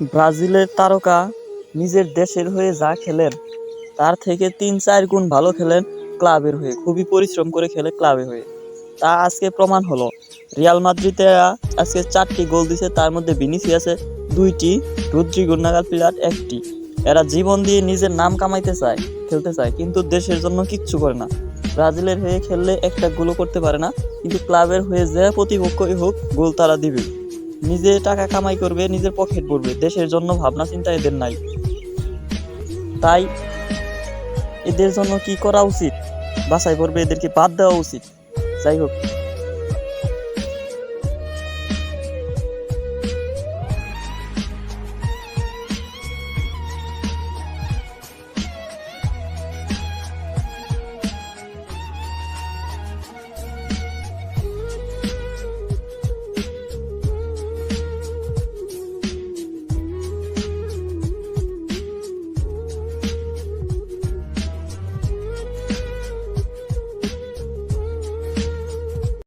ব্রাজিলের তারকা নিজের দেশের হয়ে যা খেলেন, তার থেকে তিন চার গুণ ভালো খেলেন ক্লাবের হয়ে, খুবই পরিশ্রম করে খেলে ক্লাবের হয়ে। তা আজকে প্রমাণ হলো। রিয়াল মাদ্রিদে আজকে চারটি গোল দিছে, তার মধ্যে ভিনিসিয়াসে দুইটি রুদ্রিগো নাগাল প্লেয়ার একটি। এরা জীবন দিয়ে নিজের নাম কামাইতে চায়, খেলতে চায়, কিন্তু দেশের জন্য কিচ্ছু করে না। ব্রাজিলের হয়ে খেললে একটা গোলও করতে পারে না, কিন্তু ক্লাবের হয়ে যে প্রতিপক্ষই হোক গোল তারা দিবে। নিজে টাকা কামাই করবে, নিজের পকেট পড়বে দেশের জন্য ভাবনা চিন্তা এদের নাই। তাই এদের জন্য কি করা উচিত? বাছাই করবে, এদেরকে বাদ দেওয়া উচিত। যাই হোক।